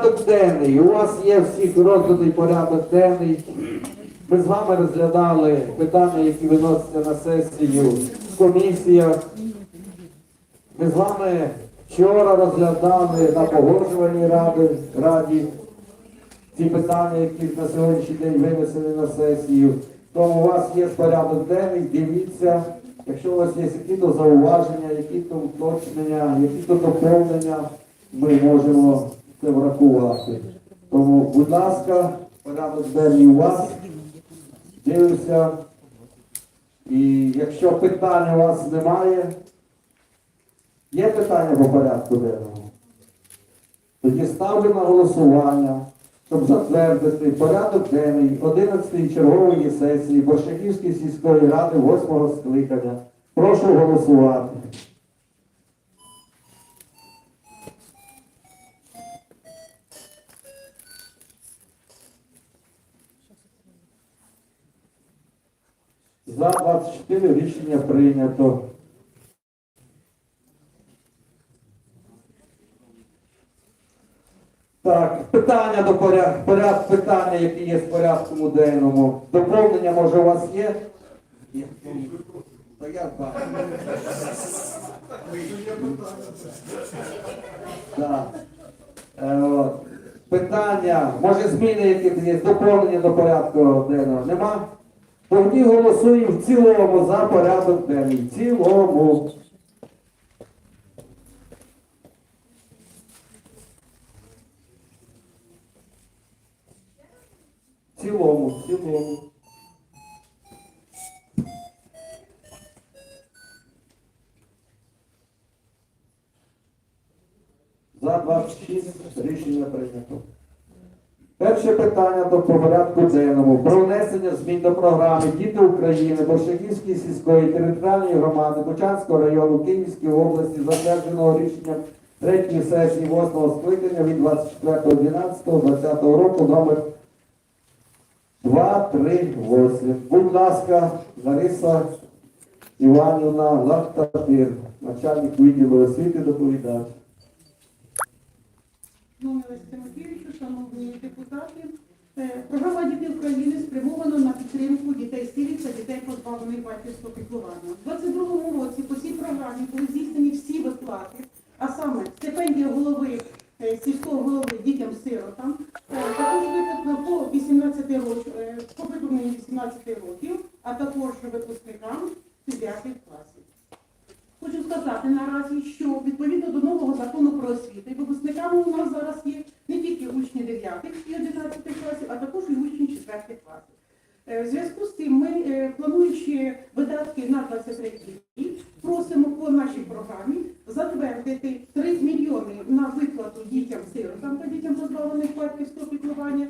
Порядок денний. У вас є всіх розданий порядок денний. Ми з вами розглядали питання, які виносяться на сесію в комісіях. Ми з вами вчора розглядали на погоджувальній раді, раді ці питання, які на сьогоднішній день винесені на сесію. Тому у вас є порядок денний, дивіться. Якщо у вас є якісь зауваження, які-то уточнення, які-то доповнення, ми можемо це врахувати. Тому, будь ласка, порядок денний у вас. Дивимося. І якщо питань у вас немає, є питання по порядку денному? Тоді ставлю на голосування, щоб затвердити порядок денний 11-ї чергової сесії Борщаківської сільської ради 8 скликання. Прошу голосувати. За 24 рішення прийнято. Так, питання до порядку, поряд, питання, які є в порядку денному. Доповнення, може, у вас є? Є. Я бачу. Е. Питання, може зміни які є, доповнення до порядку денного нема? Тоді голосуємо в цілому за порядок денний. В цілому. В цілому, в цілому. За 26 рішення прийнято. Перше питання до порядку денному. Про внесення змін до програми Діти України Борщагівської сільської територіальної громади Бучанського району Київської області, затвердженого рішенням третьої сесії 8 скликання від 24.12.2020 року номер 238. Будь ласка, Лариса Іванівна Лахтатир, начальник відділу освіти, доповідач. Шановний Тимофійовичу, шановні депутати, е, програма «Діти України» спрямована на підтримку дітей-сиріт та дітей позбавлених батьківського піклування. У 2022 році по цій програмі були здійснені всі виплати, а саме стипендія голови е, сільського голови дітям-сиротам, е, також виплатно по 18 років, по придуманні 18 років, а також випускникам 9 класів. Сказати наразі, що відповідно до нового закону про освіту, випускниками у нас зараз є не тільки учні 9 і 11 класів, а також і учні 4 класів. Е, В зв'язку з цим ми, е, плануючи видатки на 23 рік, просимо по нашій програмі затвердити 3 мільйони на виплату дітям-сиротам та дітям позбавлених батьківського піклування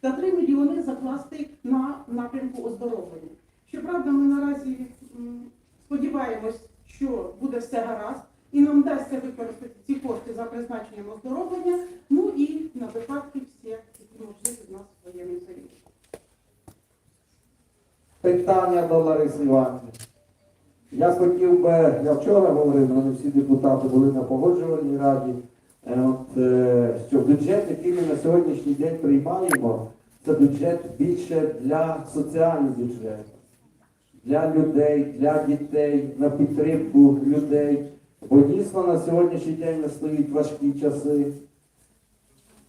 та 3 мільйони закласти на напрямку оздоровлення. Щоправда, ми наразі сподіваємось, що буде все гаразд, і нам вдасться використати ці кошти за призначенням оздоровлення, ну і на випадки всі, які можуть в нас в воєнному союзі. Питання до Лариси Іванівни. Я хотів би, я вчора говорив, але всі депутати були на погоджувальній раді, е, от, е, що бюджет, який ми на сьогоднішній день приймаємо, це бюджет більше для соціального бюджету, для людей, для дітей, на підтримку людей. Бо дійсно на сьогоднішній день настають важкі часи,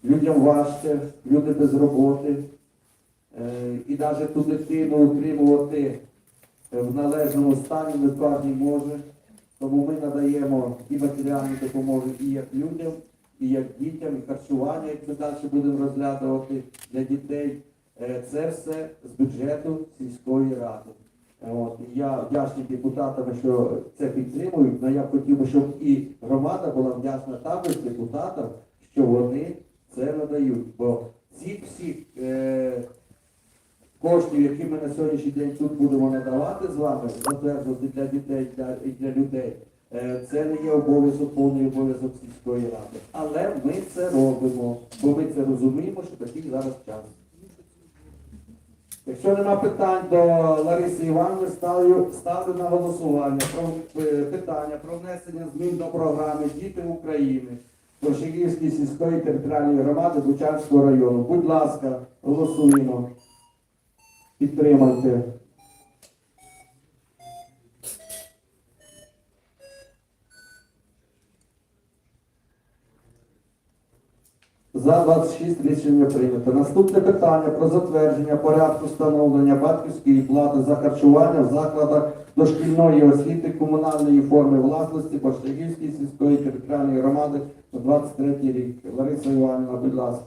людям важче, люди без роботи. Е, І навіть ту дитину утримувати е, в належному стані не може. Тому ми надаємо і матеріальну допомогу і як людям, і як дітям, і харчування, як ми далі будемо розглядувати для дітей. Е, Це все з бюджету сільської ради. От, я вдячний депутатам, що це підтримують, але я хотів би, щоб і громада була вдячна також депутатам, що вони це надають. Бо ці всі е, коштів, які ми на сьогоднішній день тут будемо надавати з вами, затверджувати для дітей для, і для людей, е, це не є обов'язок, повний обов'язок сільської ради. Але ми це робимо, бо ми це розуміємо, що такий зараз час. Якщо нема питань до Лариси Івановни, ставлю, ставлю на голосування про е, питання про внесення змін до програми Діти України Борщагівської сільської територіальної громади Бучанського району. Будь ласка, голосуємо. Підтримайте. За 26 рішення прийнято. Наступне питання про затвердження порядку встановлення батьківської плати за харчування в закладах дошкільної освіти комунальної форми власності Баштагівської сільської територіальної громади на 23 рік. Лариса Іванівна, будь ласка.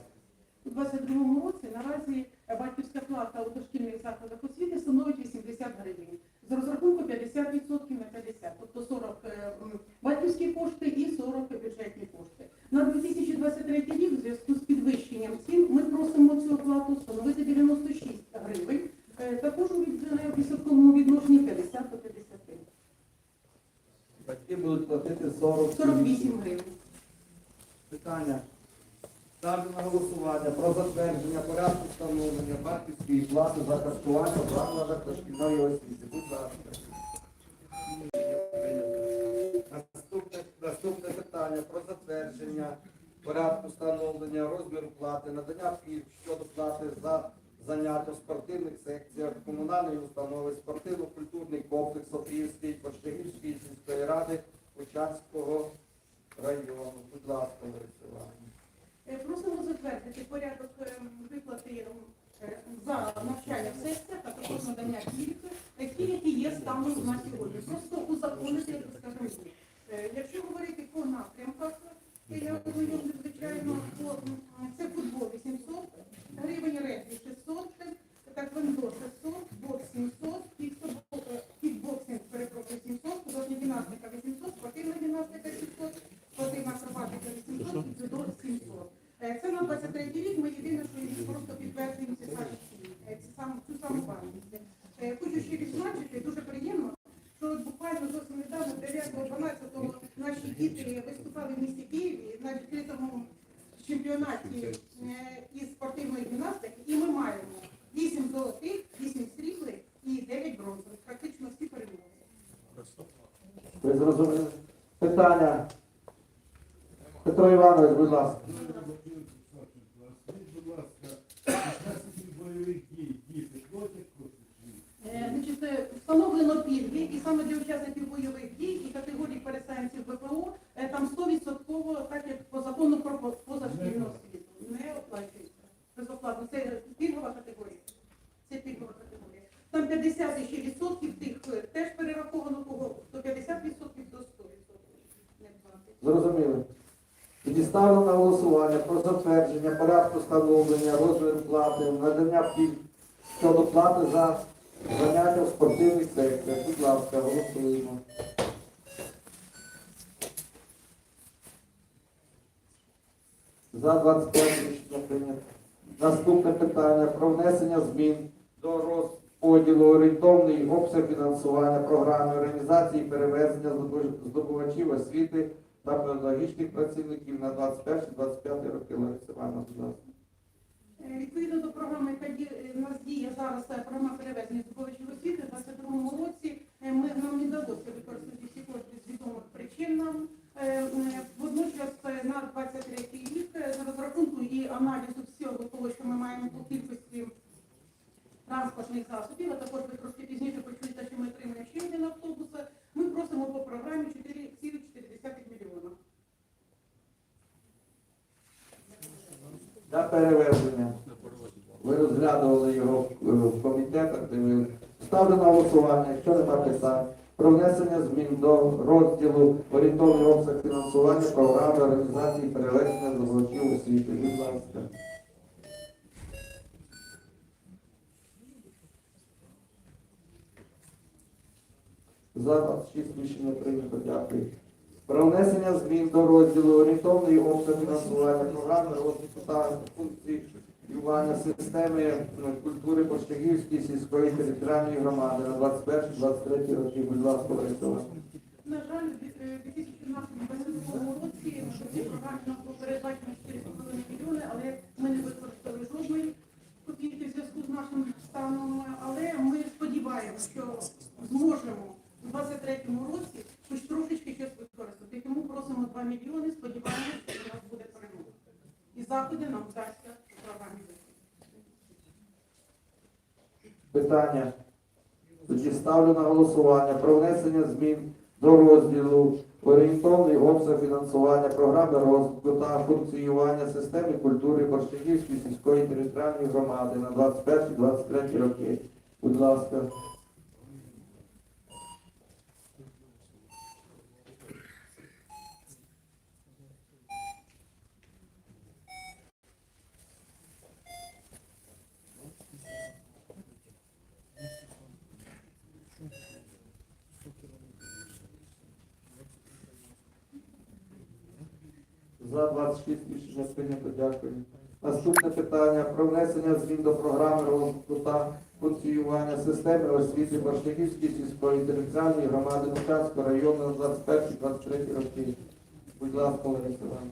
У 22 році наразі батьківська плата у дошкільних закладах освіти становить 80 гривень. З розрахунку 50% на 50, тобто 40 е, м, батьківські кошти і 40 бюджетні кошти. На 2023 рік в зв'язку з підвищенням цін ми просимо цю оплату встановити 96 гривень. Е, Також у від- е, у відсотковому відношенні 50 до 50. Батьки будуть платити 40 48 гривень. Питання. Ставлю на голосування про затвердження порядку встановлення батьківської плати за харчування в закладах дошкільної освіти. Будь ласка. Наступне, наступне питання про затвердження порядку встановлення розміру плати, надання пільг щодо плати за заняття в спортивних секціях комунальної установи, спортивно-культурний комплекс Софіївської, Поштагівської сільської ради Учанського району. Будь ласка, Лариса Іванівна. Е, Просимо затвердити порядок е, виплати е, за навчання в сесіях, а також надання пільг, е, які є станом на сьогодні. Просто узаконити, скажімо. Е, Якщо говорити по напрямках, я думаю, звичайно, то м, це футбол 800 гривень, регбі 600, таквондо 600, бокс 700, кіксо- е, кікбоксинг, перепрошую, 700, художня гімнастика 800, спортивна гімнастика 600, спортивна акробатика 800, і дзюдо 700. Е, Це на 23 рік, ми єдине, що їх просто підтверджуємо ці самі ціни, е, ці сам- цю саму вартість. Е, Хочу ще відзначити, дуже приємно, що от буквально зовсім недавно, 9-12 наші діти виступали в місті Києві на відкритому чемпіонаті е, із спортивної гімнастики, і ми маємо 8 золотих, 8 срібних і 9 бронзових. Практично всі перемоги. Ви зрозуміли? Питання. Петро Іванович, будь ласка. Е, е, встановлено пільги, і саме для учасників бойових дій і категорій переселенців ВПО е, там 100% так як по закону про по- позашкільну освіту. Не оплачується. Безоплатно. Це пільгова категорія. Це пільгова категорія. Там 50 ще відсотків тих теж перераховано кого, то 50 відсотків до 100 відсотків. Не платить. Зрозуміли. Тоді на голосування про затвердження порядку встановлення розміру плати, надання пільг щодо плати за заняття в спортивних секціях. Будь ласка, голосуємо. За 25 рішення прийнято. Наступне питання про внесення змін до розподілу орієнтовний обсяг фінансування програми організації перевезення здобувачів освіти та педагогічних працівників на 21-25 роки. Лариса Івановна, будь ласка. Е, Відповідно до програми, яка діє- е, у нас діє зараз програма перевезення здобувачів освіти, в 2022 році е, ми, нам не вдалося використати всі кошти з відомих причин нам. Водночас на 23 рік з розрахунку і аналізу всього того, що ми маємо по кількості транспортних засобів, а також ви трошки пізніше почуєте, що ми отримаємо ще один автобус, ми просимо по програмі 4,4 мільйона. Для перевезення. Ви розглядували його е, в комітетах, дивилися. Ставлю на голосування, якщо нема питань. Про внесення змін до розділу орієнтовний обсяг фінансування програми організації перевезення здобувачів освіти. Будь ласка. За 26 рішення прийнято. Дякую. Про внесення змін до розділу орієнтовний обсяг фінансування програми розвитку та функціювання системи е, культури Поштагівської сільської територіальної громади на 21-23 роки. Будь ласка, Лариса. На жаль, у 2017-2022 році цій програмі було передбачено 4,5 мільйони, але ми не використали жодної копійки в зв'язку з нашим станом. Але ми сподіваємося, що зможемо у 2023 році хоч трошечки щось використати. Тому просимо 2 мільйони, сподіваємося, що у нас буде перемога. І заходи вдасться в програмі. Питання. Тоді ставлю на голосування про внесення змін до розділу орієнтовний обсяг фінансування програми розвитку та функціювання системи культури Борщагівської сільської територіальної громади на 21-23 роки. Будь ласка. За 26 рішення прийнято. Дякую. Наступне питання про внесення змін до програми розвитку та функціювання системи освіти Борщагівської сільської територіальної громади Мучанського району на 21-23 роки. Будь ласка, Лариса Іванівна.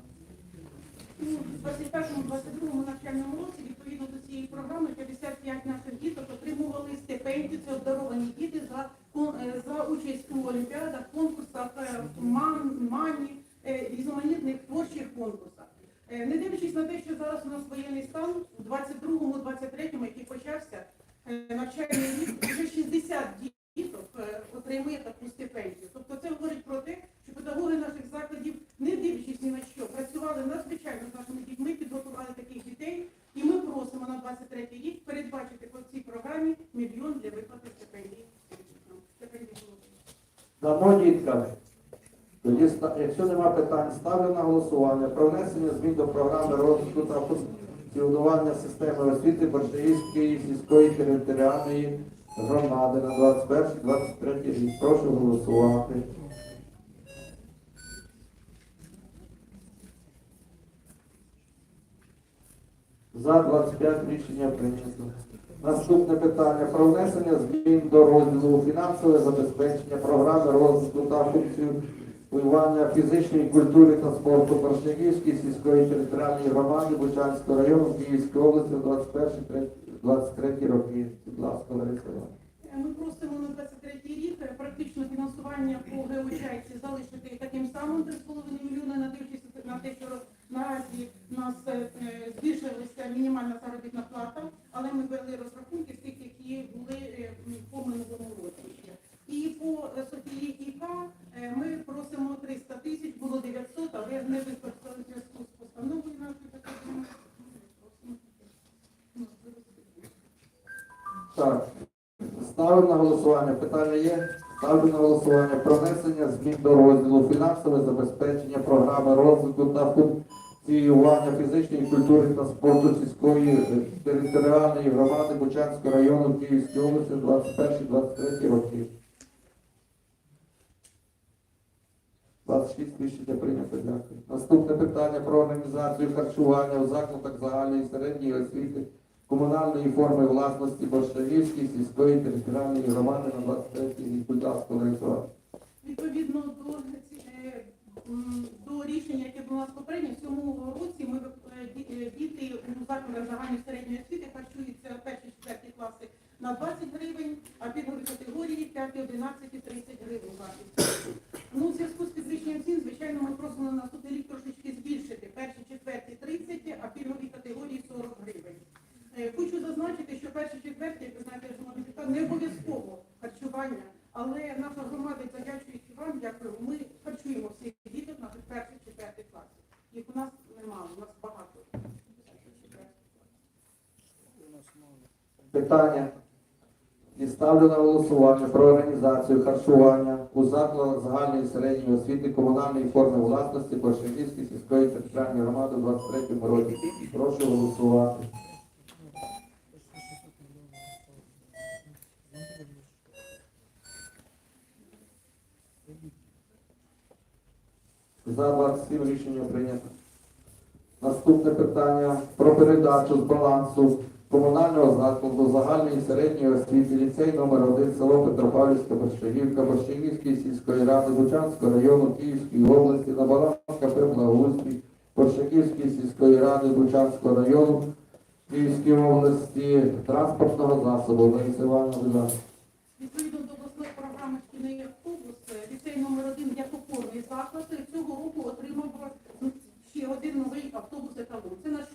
У 21-22 навчальному році відповідно до цієї програми 55 наших діток отримували стипендію. Це обдаровані діти за, е, за участь у олімпіадах, конкурсах, е, ман, мані, е, різноманітних творчих конкурсах. Е, Не дивлячись на те, що зараз у нас воєнний стан, у 22-23, який почався е, навчальний рік, вже 60 діток е, отримує таку стипендію. Тобто це говорить про те, що педагоги наших закладів, не дивлячись ні на що, працювали надзвичайно з нашими дітьми, підготували таких дітей, і ми просимо на 23 рік передбачити по цій програмі мільйон для виплати стипендій. Стипендій було. Дамо діткам. Тоді, ста- якщо нема питань, ставлю на голосування про внесення змін до програми розвитку та системи освіти Борщаївської сільської територіальної громади на 21-23 рік. Прошу голосувати. За 25 рішення прийнято. Наступне питання про внесення змін до розділу фінансове забезпечення програми розвитку та функціонування фізичної культури та спорту Борщагівської сільської територіальної громади Бучанського району Київської області на 21-23 роки. Будь ласка, Лариса. Е, Ми просимо на 23 рік е, практично фінансування по геочайці залишити таким самим 3,5 мільйони, не дивлячись на те, що наразі у нас е, збільшилася мінімальна заробітна плата, але ми ввели розрахунки тих, які були по минулому році. І по Софії Іка е, ми просимо 300 тисяч, було 900, але не використали зв'язку з постановою нашої такої. Так. Ставлю на голосування. Питання є? Ставлю на голосування про внесення змін до розділу фінансове забезпечення програми розвитку та функціювання фізичної культури та спорту сільської територіальної громади Бучанського району Київської області 21-23 роки. 26 рішення прийнято, дякую. Наступне питання про організацію харчування у закладах загальної середньої освіти комунальної форми власності Борщагівської сільської територіальної громади на 23 рік. Будь ласка, Лариса Відповідно до, до рішення, яке було нас попередньо, в цьому році ми е, е, діти у закладах загальної середньої освіти харчуються перші четверті класи на 20 гривень, а пільгові категорії 5, 11 і 30 гривень вартість. Ну, у зв'язку з підвищенням цін, звичайно, ми просимо на наступний рік трошечки збільшити перші четверті 30, а пільгові категорії 40 гривень. Е, Хочу зазначити, що перші четверті, як ви знаєте, депутати, не обов'язково харчування, але наша громада, завдячуючи вам, дякую, ми харчуємо всіх діток наших перших четвертих класів. Їх у нас немало, у нас багато. Питання. Ставлю на голосування про організацію харчування у закладах загальної середньої освіти комунальної форми власності Борщаківської сільської територіальної громади у 23 році. Прошу голосувати. За 27 рішення прийнято. Наступне питання про передачу з балансу комунального закладу загальної середньої освіти ліцей номер 1 село Петропавлівська Борщагівка Борщагівської сільської ради Бучанського району Київської області на баланс КП Благоустрій Борщагівської сільської ради Бучанського району Київської області транспортного засобу. Лариса Івановна. Відповідно до обласної програми шкільний автобус, ліцей номер 1 як опорний заклад цього року отримав ще один новий автобус еталон. Це наш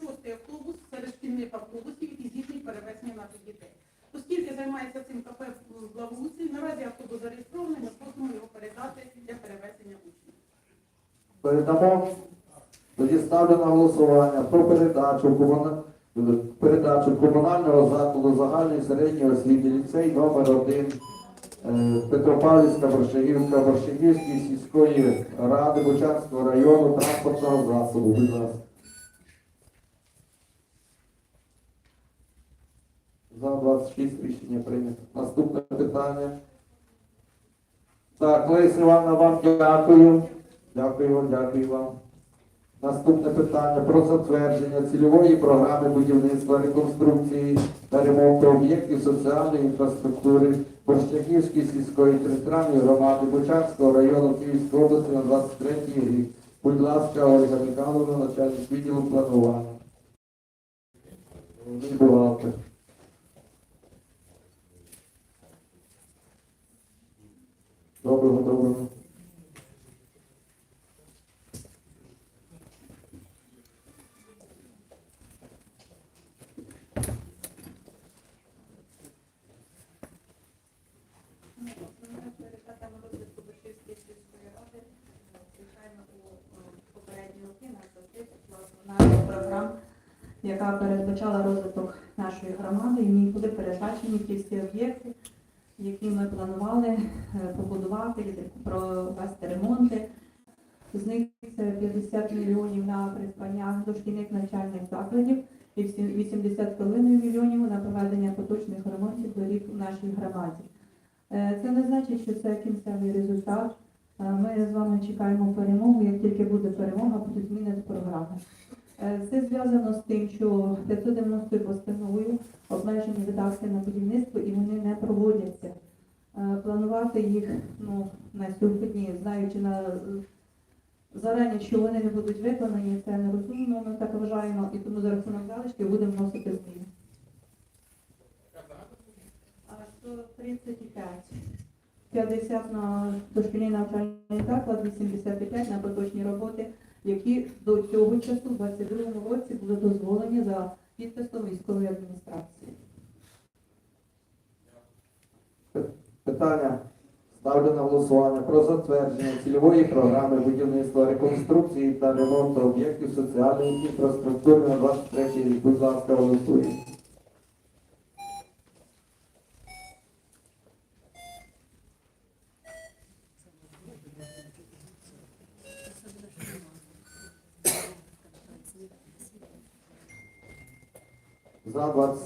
шостий автобус серед шкільних автобусів, які здійснюють перевезення наших дітей. Оскільки займається цим КП в Благоустрій, наразі автобус зареєстрований, ми просимо його передати для перевезення учнів. Передамо. Тоді ставлю на голосування про передачу передачу комунального закладу загальної середньої освіти ліцей номер 1 Петропавлівська Борщагівка Борщагівської сільської ради Бучанського району транспортного засобу. Будь ласка. За 26 рішення прийнято. Наступне питання. Так, Леся Івановна, вам дякую. Дякую вам, дякую вам. Наступне питання про затвердження цільової програми будівництва, реконструкції та ремонту об'єктів соціальної інфраструктури Борщаківської сільської територіальної громади Бучанського району Київської області на 23 рік. Будь ласка, Ольга Михайловна, начальник відділу планування. Бухгалтер. Доброго, доброго. Основна пріоритетом розвитку Башківської сільської ради, е, звичайно, у е, попередні роки нас завжди була основна програма, яка передбачала розвиток нашої громади, і в ній були передбачені ті всі об'єкти, які ми планували е, побудувати, провести ремонти. З них це 50 мільйонів на придбання дошкільних навчальних закладів і всі- 80,5 мільйонів на проведення поточних ремонтів доріг у нашій громаді. Е, Це не значить, що це кінцевий результат. Е, Ми з вами чекаємо перемогу. Як тільки буде перемога, будуть зміни до програми. Е, Це зв'язано з тим, що 590 постановою обмежені видатки на будівництво і вони не проводяться. Е, Планувати їх ну, на сьогодні, знаючи на зарані, що вони не будуть виконані, це нерозумно, ми так вважаємо, і тому за рахунок залишків будемо вносити зміни. А 135. 50 на дошкільний навчальний заклад, 85 на поточні роботи, які до цього часу, в 22 році, були дозволені за підписом військової адміністрації. Питання ставлю на голосування про затвердження цільової програми будівництва, реконструкції та ремонту об'єктів соціальної інфраструктури на 23 рік. Будь ласка, голосуємо.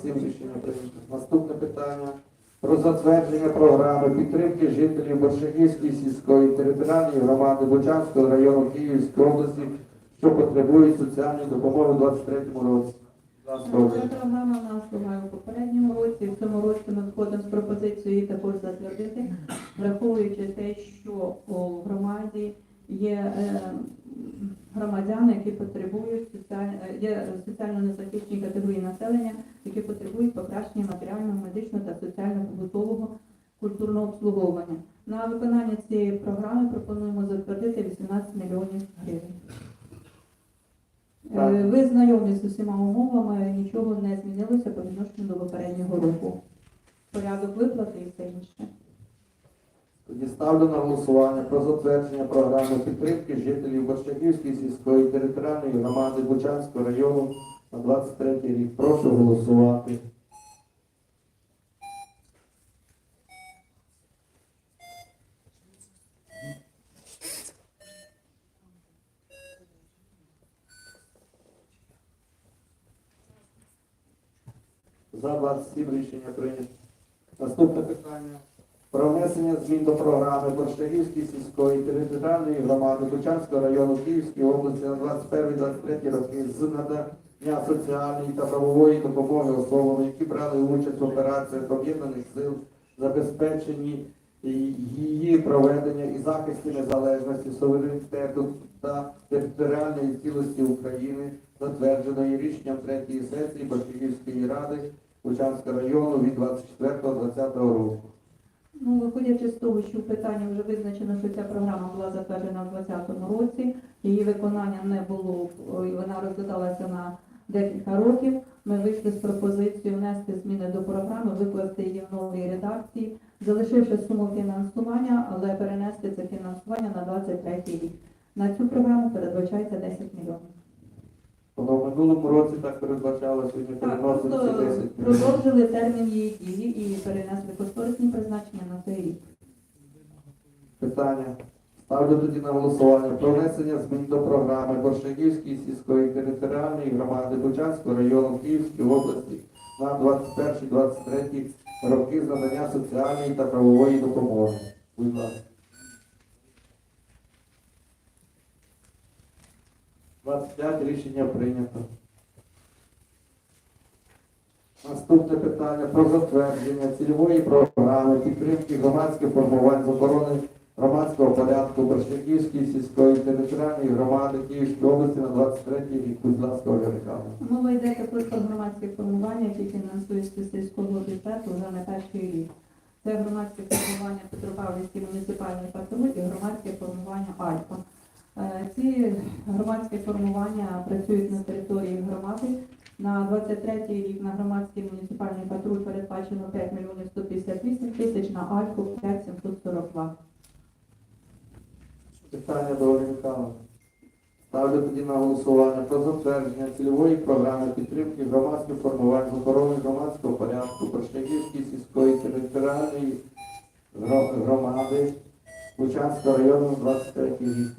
За 27 рішення прийнято. Наступне питання про затвердження програми підтримки жителів Боршаківської сільської територіальної громади Бучанського району Київської області, що потребують соціальної допомоги у 23 році. Ця програма в нас була у попередньому році. В цьому році ми виходимо з пропозицією також затвердити, враховуючи те, що у громаді є е, громадяни, які потребують соціаль... е, є соціально незахищені категорії населення, які потребують покращення матеріального, медичного та соціально-побутового культурного обслуговування. На виконання цієї програми пропонуємо затвердити 18 мільйонів гривень. Так. Е, Ви знайомі з усіма умовами, нічого не змінилося по відношенню до попереднього року. Порядок виплати і все інше. Тоді ставлю на голосування про затвердження програми підтримки жителів Борщаківської сільської територіальної громади Бучанського району на 23 рік. Прошу голосувати. За 27 рішення прийнято. Наступне питання внесення змін до програми Борщагівської сільської територіальної громади Бучанського району Київської області на 21-23 роки з надання соціальної та правової допомоги особам, які брали участь в операціях об'єднаних сил, забезпеченні її проведення і захисті незалежності, суверенітету та територіальної цілості України, затвердженої рішенням третьої сесії Борщагівської ради Бучанського району від 24-20 року. Ну, виходячи з того, що в питанні вже визначено, що ця програма була затверджена в 2020 році, її виконання не було, і вона розглядалася на декілька років. Ми вийшли з пропозицією внести зміни до програми, викласти її в новій редакції, залишивши суму фінансування, але перенести це фінансування на 23 рік. На цю програму передбачається 10 мільйонів. Минулому році так передбачало, сьогодні Так, переноситься просто 10 мільйонів. продовжили термін її дії і перенесли кошторисні призначення на цей рік. Питання. Ставлю тоді на голосування про внесення змін до програми Борщагівської сільської територіальної громади Бучанського району Київської області на 21-23 роки з надання соціальної та правової допомоги. Будь ласка. 25 рішення прийнято. Наступне питання про затвердження цільової програми підтримки громадських формувань з охорони громадського порядку Борщаківської сільської територіальної громади Київської області на 23 рік. Ласка, Ольга Мова йде про громадське формування, які фінансуються з сільського бюджету вже не перший рік. Це громадське формування Петропавлівський муніципальний патруль і громадське формування Альфа. Ці громадські формування працюють на території громади. На 23 рік на громадський муніципальний патруль передбачено 5 мільйонів 158 тисяч, на Альфу 5 742. Питання до Ольги Ставлю тоді на голосування про затвердження цільової програми підтримки громадських формувань з охорони громадського порядку Борщагівської сільської територіальної громади Бучанського району 23 рік.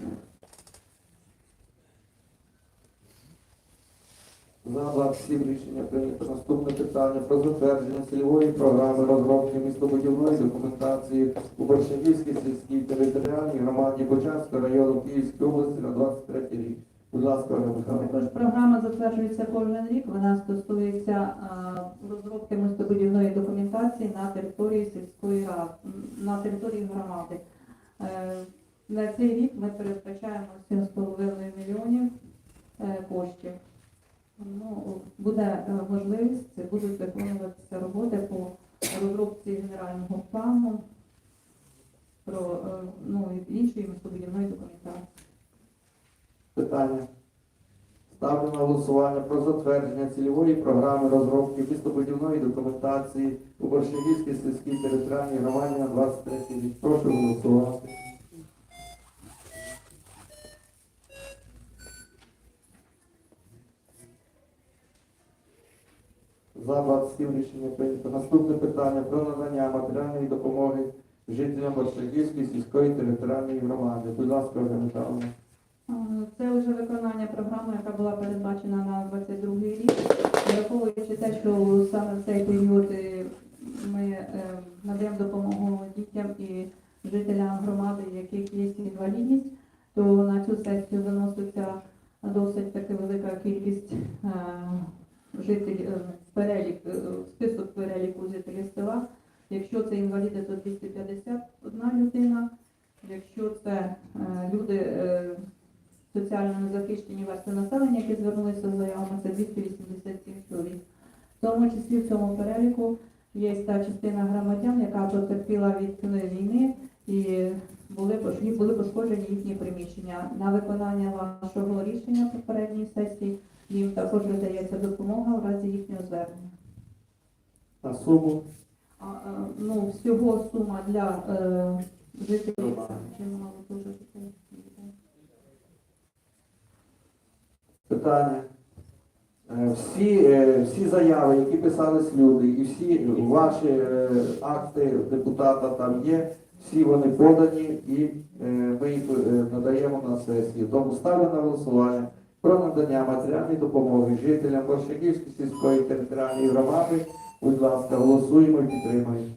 За 27 рішення прийнято. Наступне питання про затвердження цільової програми розробки містобудівної документації у Борщагівській сільській територіальній громаді Бучанського району Київської області на 23 рік. Будь ласка, Також програма затверджується кожен рік. Вона стосується розробки містобудівної документації на території сільської ради, на території громади. Е, На цей рік ми передбачаємо 7,5 мільйонів е, коштів. Ну, буде е, можливість, будуть виконуватися роботи по розробці генерального плану про е, ну, іншої містобудівної документації. Питання. Ставлю на голосування про затвердження цільової програми розробки містобудівної документації у Борщагівській сільській територіальній громаді на 23 рік. Прошу голосувати. За 27 рішення прийнято. Наступне питання про надання матеріальної допомоги жителям Борщагівської сільської територіальної громади. Будь ласка, Михайловна. Це вже виконання програми, яка була передбачена на 22 рік. Враховуючи те, що саме в цей період е, ми е, надаємо допомогу дітям і жителям громади, яких є інвалідність, то на цю сесію виноситься досить таки велика кількість е, жителів, е, перелік, е, список переліку жителів села. Якщо це інваліди, то 251 людина. Якщо це е, люди е, соціально незахищені верстви населення, які звернулися з заявами, це 287 чоловік. В тому числі в цьому переліку є та частина громадян, яка потерпіла від війни і були, були пошкоджені їхні приміщення. На виконання вашого рішення попередньої сесії їм також видається допомога в разі їхнього звернення. На суму. А, е, ну, всього сума для е, жителів. Дуже жителів? Питання. Е, Всі, е, всі заяви, які писались люди, і всі ваші е, акти депутата там є, всі вони подані і е, ми їх е, надаємо на сесію. Тому ставлю на голосування про надання матеріальної допомоги жителям Борщаківської сільської територіальної громади. Будь ласка, голосуємо і підтримуємо.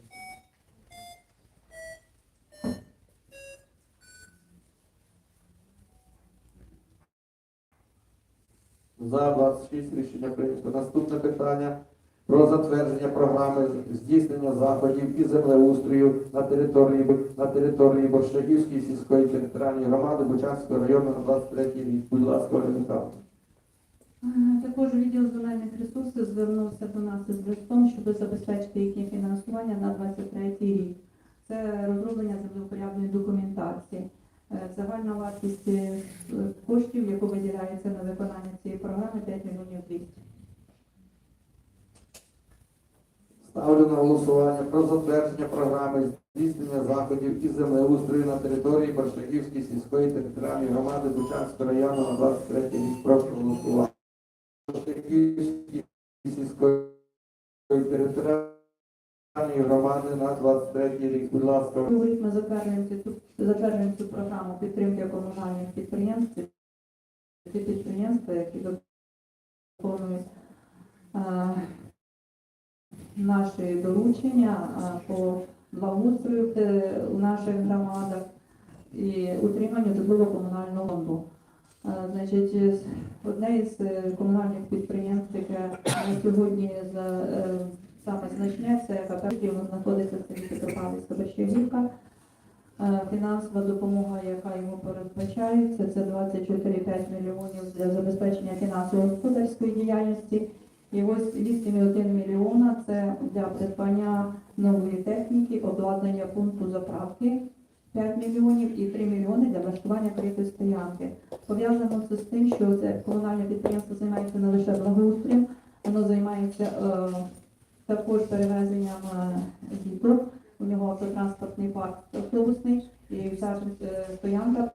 За 26 рішення прийнято. Наступне питання про затвердження програми здійснення заходів і землеустрою на території на території Борщагівської сільської територіальної громади Бучанського району на 23 рік. Будь ласка, Ольга Е, Також відділ земельних ресурсів звернувся до нас із листом, щоб забезпечити їхнє фінансування на 23 рік. Це розроблення землевпорядної документації. Е, Загальна вартість е, коштів, яку виділяється на виконання цієї програми, 5 мільйонів 200. Ставлю на голосування про затвердження програми здійснення заходів і землеустрою на території Борщагівської сільської територіальної громади Бучанського району на 23 рік. Прошу голосувати. Борщагівської сільської територіальної громади на 23 рік. Будь ласка. Ми затверджуємо цю, затверджуємо цю програму підтримки комунальних підприємств. Ці підприємства, які виконують е, наші доручення е, по благоустрою е, у наших громадах і утриманню житлово-комунального фонду. Е, Значить, е, одне із е, комунальних підприємств, яке на сьогодні е, саме значне, це яке воно знаходиться в селі Петропавлівська Бащагівка. Е, Фінансова допомога, яка йому передбачається, це 24,5 мільйонів для забезпечення фінансово-господарської діяльності. І ось 8,1 мільйона це для придбання нової техніки, обладнання пункту заправки 5 мільйонів і 3 мільйони для влаштування критої стоянки. Пов'язано це з тим, що це комунальне підприємство займається не лише благоустрієм, воно займається е, також перевезенням е, діток. У нього автотранспортний парк автобусний, і вся е, стоянка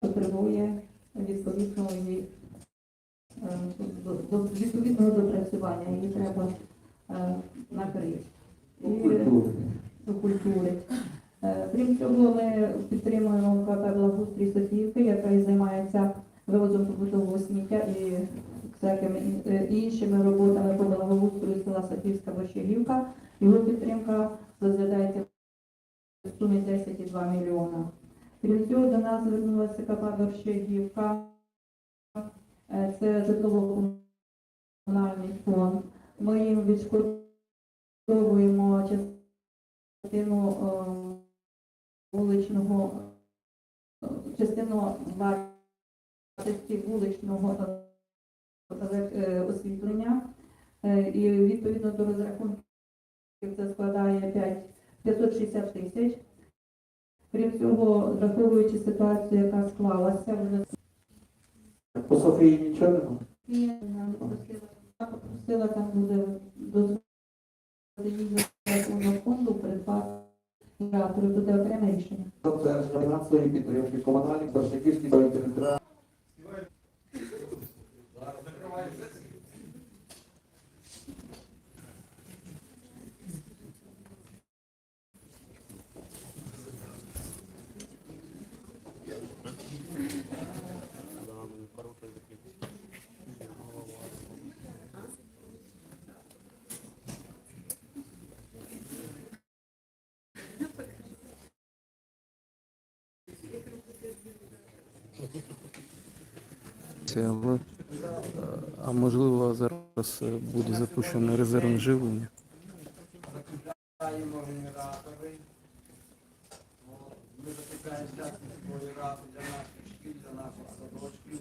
потребує відповідної до- до- відповідного допрацювання. Її треба е, накрити. І Культури. культури. Е, Крім цього, ми підтримуємо КП Благоустрій Софіївки, яка і займається вивозом побутового сміття і всякими е, іншими роботами по благоустрою села Софіївська Борщагівка. Його підтримка розглядається в сумі 10,2 мільйона. Крім цього, до нас звернулася КП Борщагівка. Е, Це житлово-комунальний фонд. Ми їм відшкодовуємо частину е, вуличного, частину вартості вуличного е, освітлення. І відповідно до розрахунків це складає 5 560 тисяч. Крім цього, враховуючи ситуацію, яка склалася, По Софії нічого нема? Ні, попросила, попросила там буде дозволити за фонду придбати генератори. Буде окреме рішення. Затвердження фінансової підтримки комунальних Борщагівської сільської територіальної Зараз закриваю сесію. Е, а можливо зараз буде запущено резервне живлення. Ми запитаємо для наших шкіл, для наших садочків.